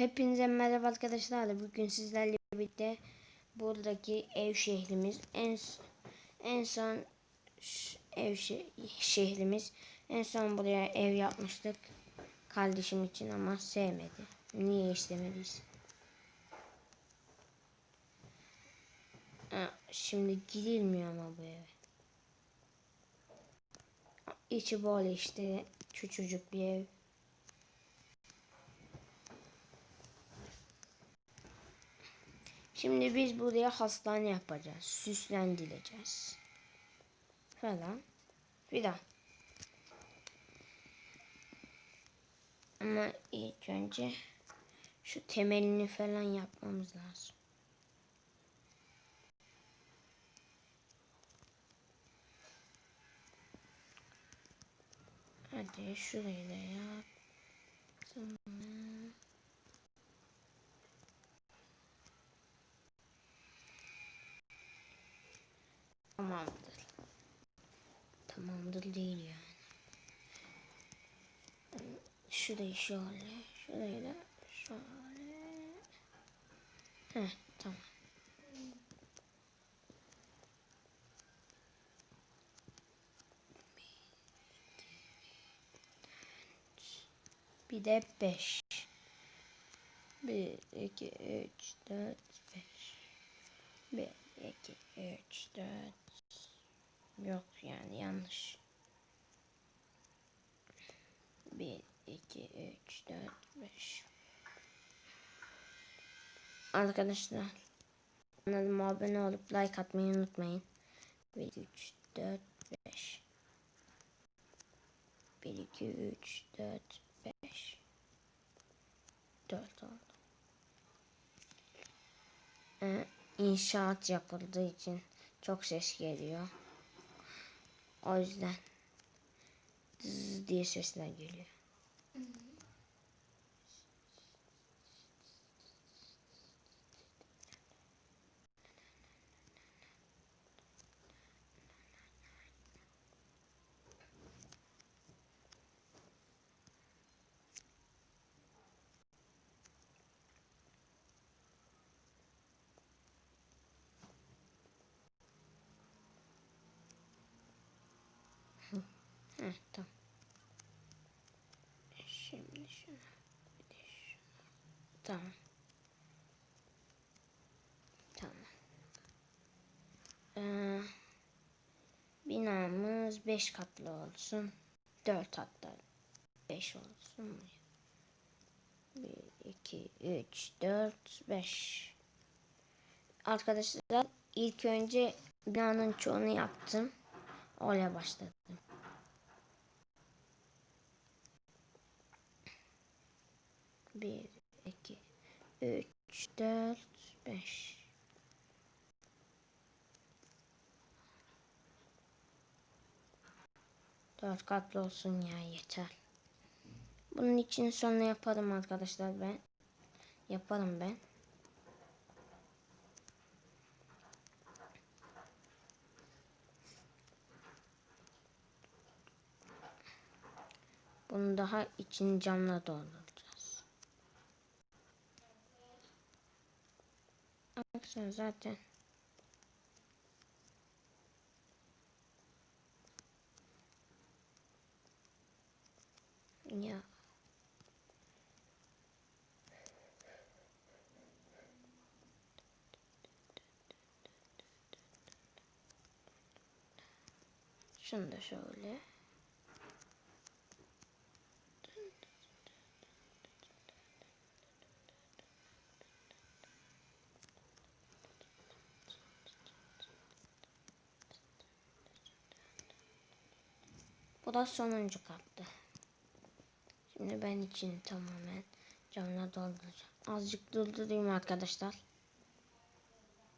Hepinize merhaba arkadaşlar. Bugün sizlerle birlikte buradaki ev şehrimiz en en son ev şe- şehrimiz en son buraya ev yapmıştık kardeşim için ama sevmedi. Niye istemediyiz? Ha, Şimdi girilmiyor ama bu eve. İçi böyle işte küçücük bir ev. Şimdi biz buraya hastane yapacağız. Süslendireceğiz. Falan. Filan. Ama ilk önce şu temelini falan yapmamız lazım. Hadi şurayı da yap. Sonra... Tamamdır. Tamamdır değil yani. Şurayı şöyle, şurayı da şöyle. Heh, tamam. Bir de beş. Bir, iki, üç, dört, beş. Bir, iki, üç, dört. Yok yani yanlış. Bir, iki, üç, dört, beş. Arkadaşlar. Kanalıma abone olup like atmayı unutmayın. Bir, üç, dört, beş. Bir, iki, üç, dört, beş. Dört oldu. Ee, inşaat yapıldığı için çok ses geliyor. O yüzden diye sesler geliyor. Heh, tamam. Şimdi şunu. Bir de şunu. Tamam. Tamam. Ee, binamız 5 katlı olsun. 4 hatta 5 olsun. 1, 2, 3, 4, 5. Arkadaşlar ilk önce binanın çoğunu yaptım. Oraya başladım. Bir, iki, üç, dört, beş. Dört katlı olsun ya yeter. Bunun için sonra yaparım arkadaşlar ben. Yaparım ben. Bunu daha için camla dolduracağız. Arkadaşlar zaten. Ya. Şunu da şöyle Bu da sonuncu kattı. Şimdi ben için tamamen camla dolduracağım. Azıcık doldurayım arkadaşlar.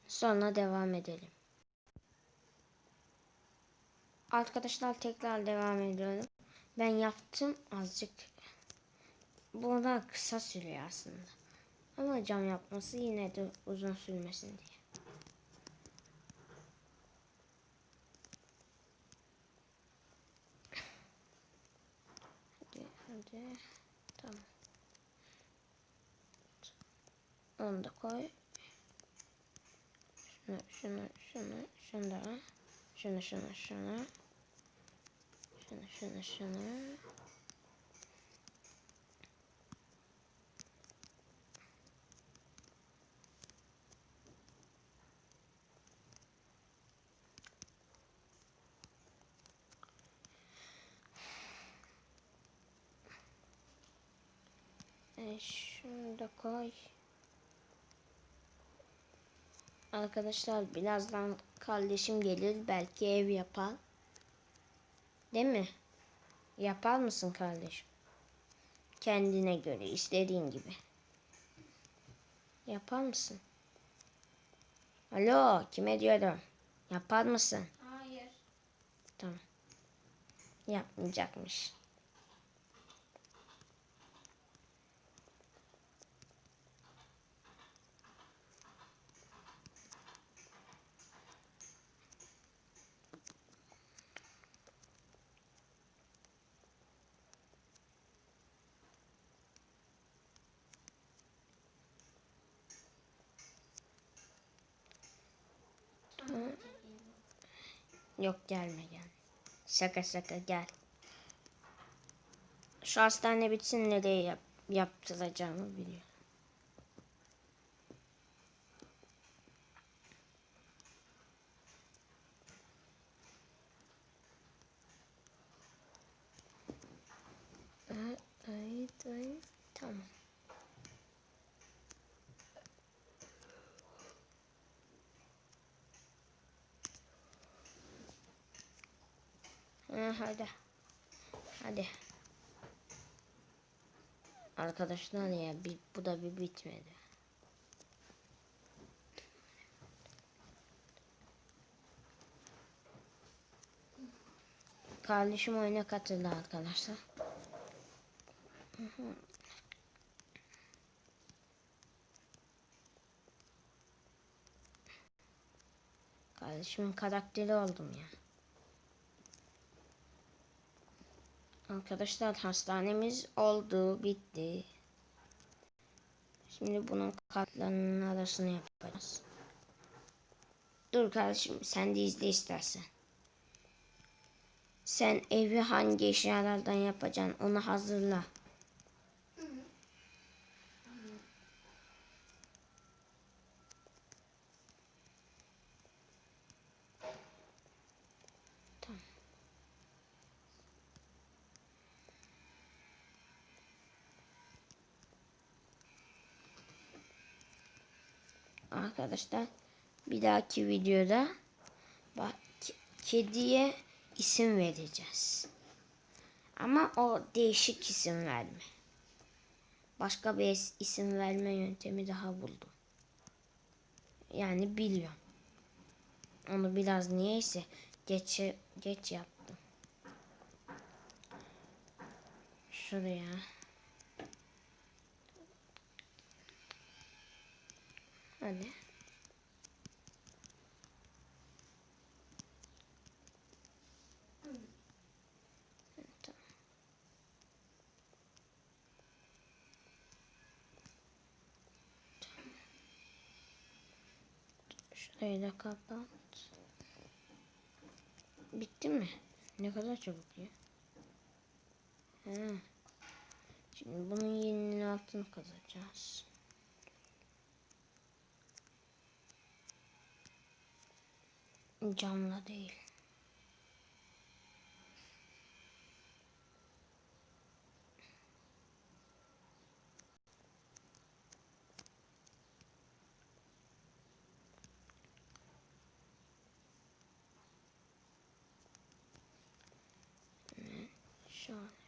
Sonra devam edelim. Arkadaşlar tekrar devam ediyorum. Ben yaptım azıcık. Burada kısa sürüyor aslında. Ama cam yapması yine de uzun sürmesin diye. Da koy. Şunu, şunu, şunu, şunu da. Şunu, şunu, şunu. Şunu, şunu, şunu. E, da koy. Arkadaşlar birazdan kardeşim gelir. Belki ev yapar. Değil mi? Yapar mısın kardeşim? Kendine göre istediğin gibi. Yapar mısın? Alo kime diyorum? Yapar mısın? Hayır. Tamam. Yapmayacakmış. Yok gelme gel. Şaka şaka gel. Şu hastane bitsin nereye yap yaptıracağımı biliyorum. Ay, ay, tamam. Ha, hadi. Hadi. Arkadaşlar ya bir, bu da bir bitmedi. Kardeşim oyuna katıldı arkadaşlar. Hı hı. Kardeşimin karakteri oldum ya. Arkadaşlar hastanemiz oldu, bitti. Şimdi bunun katlarının arasını yapacağız. Dur kardeşim sen de izle istersen. Sen evi hangi eşyalardan yapacaksın onu hazırla. Arkadaşlar bir dahaki videoda bak kediye isim vereceğiz. Ama o değişik isim verme. Başka bir isim verme yöntemi daha buldum. Yani biliyorum. Onu biraz niyeyse geç geç yaptım. Şuraya. Hadi. Tamam. Şurayı da kapat. Bitti mi? Ne kadar çabuk ya. He. Şimdi bunun yeninin altını kazacağız. Camla değil. Şöyle, şöyle.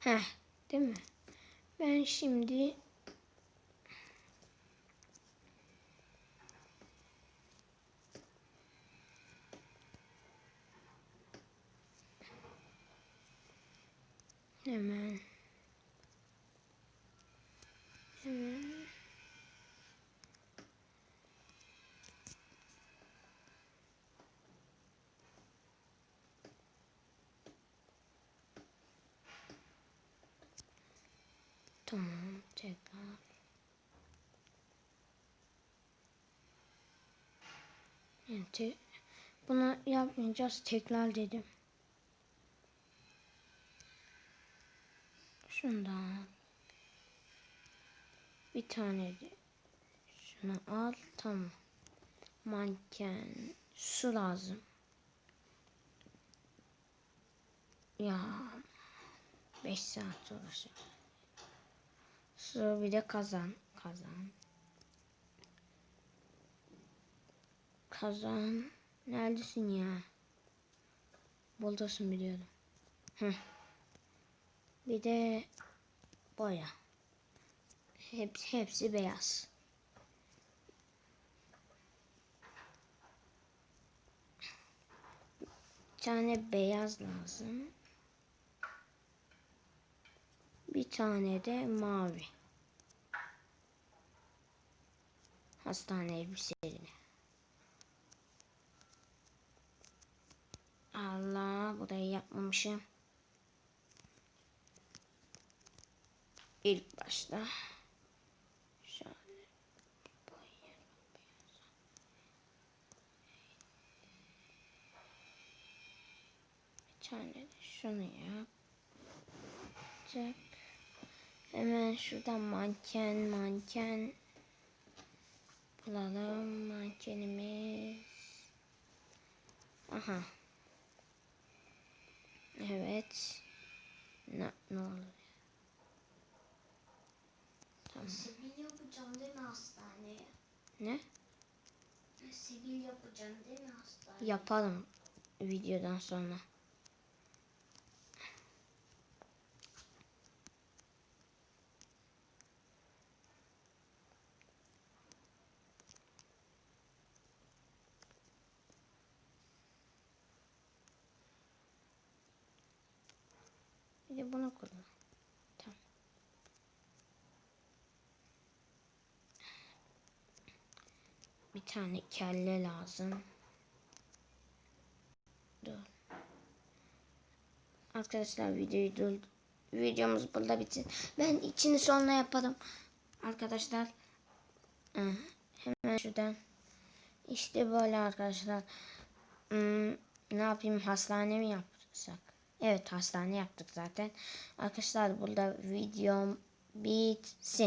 Heh, değil mi? Ben şimdi hemen hemen Tamam tekrar. Te- bunu yapmayacağız tekrar dedim. Şundan bir tane de şunu al tamam. Manken su lazım. Ya 5 saat uğraşıyor. Su bir de kazan. Kazan. Kazan. Neredesin ya? Buradasın biliyordum. Hı. Bir de boya. Hepsi, hepsi beyaz. Bir tane beyaz lazım. Bir tane de mavi. Hastane elbiselerini. Allah burayı yapmamışım. İlk başta. Bir tane de şunu yap. Hemen şuradan manken manken bulalım mankenimiz. Aha. Evet. Ne, ne oluyor? Tamam. Sivil yapacaksın değil mi hastaneye? Ne? Sivil yapacaksın değil mi hastaneye? Yapalım videodan sonra. Bir de bunu kullan. Tamam. Bir tane kelle lazım. Dur. Arkadaşlar videoyu dur. Videomuz burada bitsin. Ben içini sonra yaparım. Arkadaşlar. Hı, Hemen şuradan. İşte böyle arkadaşlar. Hmm, ne yapayım hastane mi yapsak? Evet hastane yaptık zaten. Arkadaşlar burada videom bitsin.